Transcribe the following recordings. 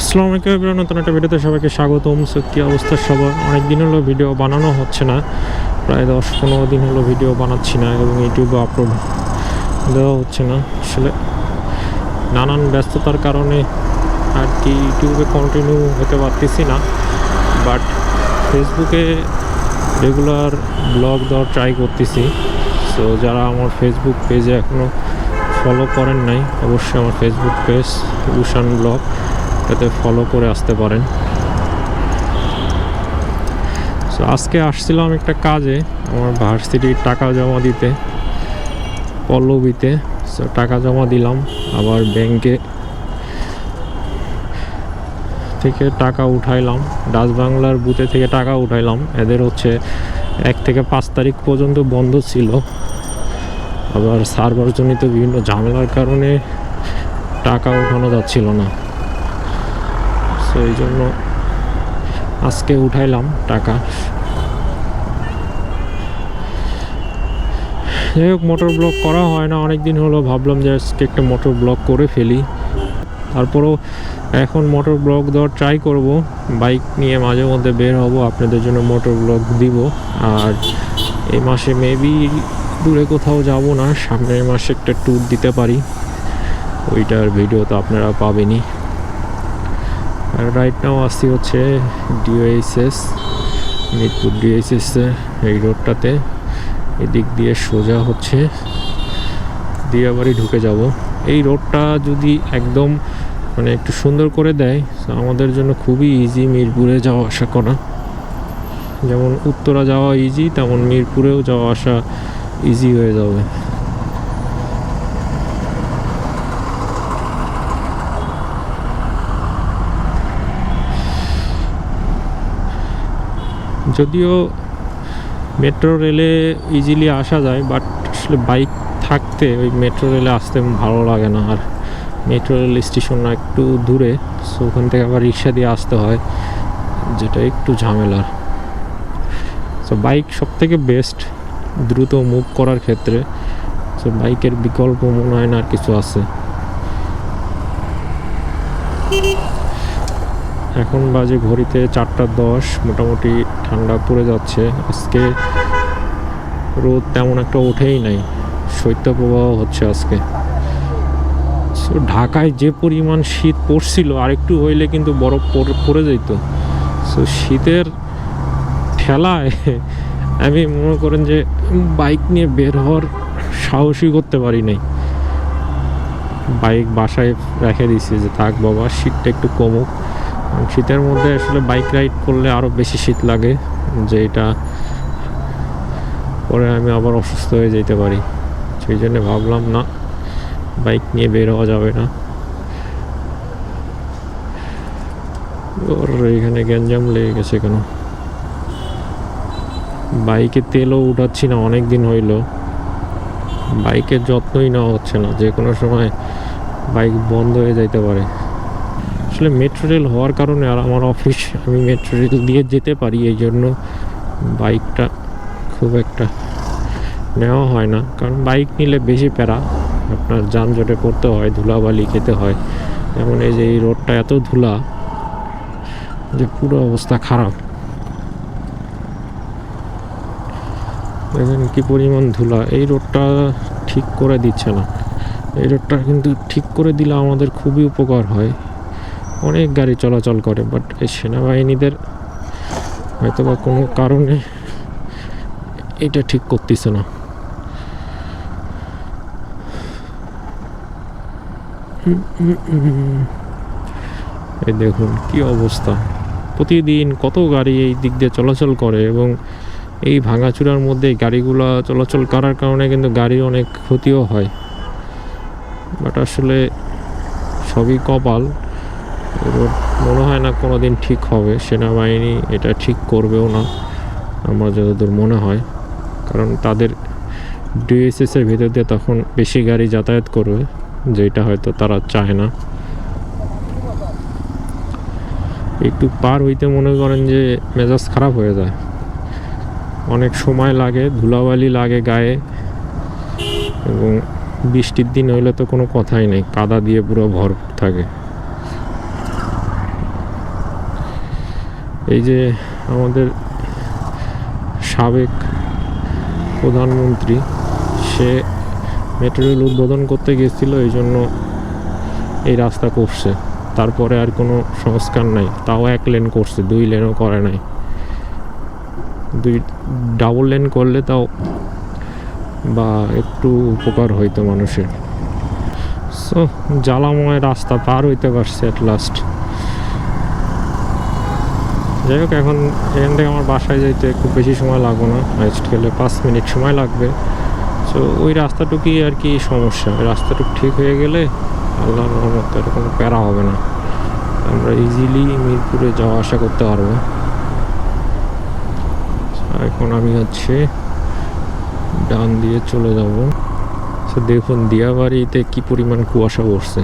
আসসালামু আলাইকুম এবার নতুন একটা ভিডিওতে সবাইকে স্বাগতম। সো কী অবস্থা সবার? অনেক দিন হলো ভিডিও বানানো হচ্ছে না। প্রায় দশ পনেরো দিন হলো ভিডিও বানাচ্ছি না এবং ইউটিউবে আপলোড দেওয়া হচ্ছে না। আসলে নানান ব্যস্ততার কারণে আর কি ইউটিউবে কন্টিনিউ হতে পারতেছি না। বাট ফেসবুকে রেগুলার ব্লগ দেওয়ার ট্রাই করতেছি। সো যারা আমার ফেসবুক পেজে এখনও ফলো করেন নাই, অবশ্যই আমার ফেসবুক পেজ রুশান ব্লগ এতে ফলো করে আসতে পারেন। সো আজকে আসছিলাম একটা কাজে, আমার ভার্সিটির টাকা জমা দিতে, পল্লবীতে। সো টাকা জমা দিলাম, আবার ব্যাংকে থেকে টাকা উঠাইলাম। ডাচ বাংলার বুথে থেকে টাকা উঠাইলাম। এদের হচ্ছে এক থেকে পাঁচ তারিখ পর্যন্ত বন্ধ ছিল। আবার সার্ভারজনিত বিভিন্ন ঝামেলার কারণে টাকা উঠানো যাচ্ছিল না। সো এই জন্য আজকে উঠাইলাম টাকা। যাই হোক, মোটর ব্লক করা হয় না অনেক দিন হলো ভাবলাম যে আজকে একটা মোটর ব্লক করে ফেলি। তারপরও এখন মোটর ব্লক দেওয়ার ট্রাই করব, বাইক নিয়ে মাঝে মধ্যে বের হব, আপনাদের জন্য মোটর ব্লক দিব। আর এই মাসে মেবি দূরে কোথাও যাব না, সামনের মাসে একটা ট্যুর দিতে পারি। ওইটার ভিডিও তো আপনারা পাবেনই। রাইট নাও আসছি হচ্ছে ডিওএইচএস মিরপুর ডিওএইচএস এই রোডটাতে এদিক দিয়ে সোজা হচ্ছে, দিয়ে দিয়াবাড়ি ঢুকে যাব। এই রোডটা যদি একদম মানে একটু সুন্দর করে দেয় আমাদের জন্য খুবই ইজি মিরপুরে যাওয়া আসা করা। যেমন উত্তরা যাওয়া ইজি তেমন মিরপুরেও যাওয়া আসা ইজি হয়ে যাবে। যদিও মেট্রো রেলে ইজিলি আসা যায় বাট আসলে বাইক থাকতে ওই মেট্রো রেলে আসতে ভালো লাগে না। আর মেট্রো রেল স্টেশন না একটু দূরে সো ওখান থেকে আবার রিক্সা দিয়ে আসতে হয়, যেটা একটু ঝামেলার। সো বাইক সব থেকে বেস্ট দ্রুত মুভ করার ক্ষেত্রে। সো বাইকের বিকল্প মনে হয় না আর কিছু আছে। এখন বাজে ঘড়িতে চারটা দশ, মোটামুটি ঠান্ডা পড়ে যাচ্ছে। আজকে রোদ তেমন একটা ওঠেই নাই, শৈত্যপ্রবাহ হচ্ছে আজকে। সো ঢাকায় যে পরিমাণ শীত পড়ছিল, আরেকটু হইলে কিন্তু বরফ পড়ে- যেত সো শীতের ঠেলায় আমি মনে করেন যে বাইক নিয়ে বের হওয়ার সাহসই করতে পারি নাই। বাইক বাসায় রেখে দিছি যে থাক বাবা, শীতটা একটু কমুক। শীতের মধ্যে আসলে বাইক রাইড করলে আরও বেশি শীত লাগে, যে এটা পরে আমি আবার অসুস্থ হয়ে যেতে পারি। সেই জন্য ভাবলাম, না বাইক নিয়ে বের হওয়া যাবে না। ওর এখানে গ্যাঞ্জাম লেগে গেছে কেন? বাইকে তেলও উঠাচ্ছি না অনেক দিন হইল। বাইকের যত্নই নেওয়া হচ্ছে না, যে কোনো সময় বাইক বন্ধ হয়ে যাইতে পারে। আসলে মেট্রো রেল হওয়ার কারণে আর আমার অফিস আমি মেট্রো রেল দিয়ে যেতে পারি, এই জন্য বাইকটা খুব একটা নেওয়া হয় না। কারণ বাইক নিলে বেশি প্যারা, আপনার যানজটে পড়তে হয়, ধুলাবালি খেতে হয়। যেমন এই যে এই রোডটা এত ধুলা যে পুরো অবস্থা খারাপ। দেখেন কি পরিমাণ ধুলা, এই রোডটা ঠিক করে দিচ্ছে না। এই রোডটা কিন্তু ঠিক করে দিলে আমাদের খুবই উপকার হয়। অনেক গাড়ি চলাচল করে বাট এই সেনাবাহিনীদের হয়তো বা কোনো কারণে এটা ঠিক করতেছে না। এই দেখুন কি অবস্থা। প্রতিদিন কত গাড়ি এই দিক দিয়ে চলাচল করে এবং এই ভাঙাচুরার মধ্যে গাড়িগুলো চলাচল করার কারণে কিন্তু গাড়ির অনেক ক্ষতিও হয়। বাট আসলে সবই কপাল। রোড মনে হয় না কোনো দিন ঠিক হবে। সেনাবাহিনী এটা ঠিক করবেও না, আমার যতদূর মনে হয়। কারণ তাদের ডিএসএস এর ভিতর দিয়ে তখন বেশি গাড়ি যাতায়াত করবে, যেটা হয়তো তারা চায় না। একটু পার হইতে মনে করেন যে মেজাজ খারাপ হয়ে যায়। অনেক সময় লাগে, ধুলাবালি লাগে গায়ে, এবং বৃষ্টির দিন হইলে তো কোনো কথাই নেই, কাদা দিয়ে পুরো ভরপুর থাকে। এই যে আমাদের সাবেক প্রধানমন্ত্রী, সে মেট্রো রেল উদ্বোধন করতে গেছিল এই জন্য এই রাস্তা করছে। তারপরে আর কোনো সংস্কার নাই। তাও এক লেন করছে, দুই লেনও করে নাই। দুই ডাবল লেন করলে তাও বা একটু উপকার হইতো মানুষের। সো জ্বালাময় রাস্তা পার হইতে পারছে অ্যাট লাস্ট যাই হোক, এখন এখান থেকে আমার বাসায় যাইতে খুব বেশি সময় লাগবে না। হাইস্ট গেলে পাঁচ মিনিট সময় লাগবে। সো ওই রাস্তাটুকুই আর কি সমস্যা। ওই রাস্তাটুকু ঠিক হয়ে গেলে আল্লাহর রহমত এরকম প্যারা হবে না। আমরা ইজিলি মিরপুরে যাওয়া আসা করতে পারব। এখন আমি হচ্ছে ডান দিয়ে চলে যাব। সো দেখুন, দিয়াবাড়িতে কি পরিমাণ কুয়াশা পড়ছে।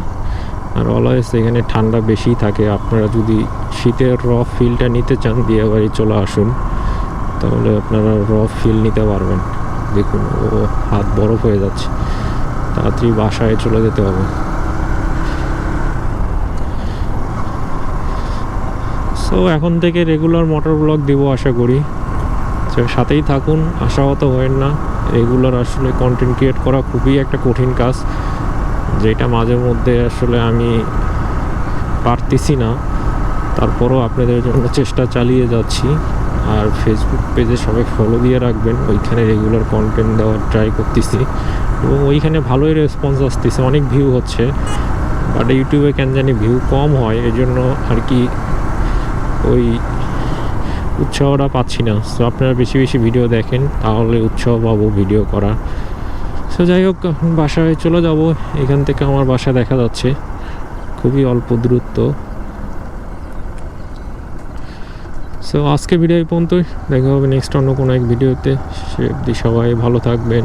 আর অলওয়েজ এখানে ঠান্ডা বেশি থাকে। আপনারা যদি শীতের র ফিলটা নিতে চান দিয়াবাড়ি চলে আসুন, তাহলে আপনারা র ফিল নিতে পারবেন। দেখুন, ও হাত বরফ হয়ে যাচ্ছে। তাড়াতাড়ি বাসায় চলে যেতে হবে। সো এখন থেকে রেগুলার মোটর ব্লগ দিব আশা করি। সাথেই থাকুন, আশাহত হয়েন না। রেগুলার আসলে কন্টেন্ট ক্রিয়েট করা খুবই একটা কঠিন কাজ। যেটা মাঝে মধ্যে আসলে আমি পারতেছি না, তারপরও আপনাদের জন্য চেষ্টা চালিয়ে যাচ্ছি। আর ফেসবুক পেজে সবাই ফলো দিয়ে রাখবেন, ওইখানে রেগুলার কন্টেন্ট দেওয়ার ট্রাই করতেছি। এবং ওইখানে ভালোই রেসপন্স আসতেছে, অনেক ভিউ হচ্ছে। বাট ইউটিউবে কেন জানি ভিউ কম হয় এই জন্য আর কি ওই উৎসাহটা পাচ্ছি না। সো আপনারা বেশি বেশি ভিডিও দেখেন, তাহলে উৎসাহ পাবো ভিডিও করা। সো যাই হোক, বাসায় চলে যাব। এখান থেকে আমার বাসা দেখা যাচ্ছে। খুবই অল্প দূরত্ব। সো আজকে ভিডিও এই পর্যন্তই। দেখা হবে নেক্সট অন্য কোনো এক ভিডিওতে। সে সবাই ভালো থাকবেন,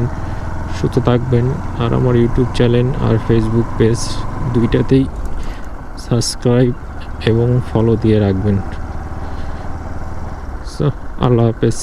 সুস্থ থাকবেন। আর আমার ইউটিউব চ্যানেল আর ফেসবুক পেজ দুইটাতেই সাবস্ক্রাইব এবং ফলো দিয়ে রাখবেন। সো, আল্লাহ হাফেজ।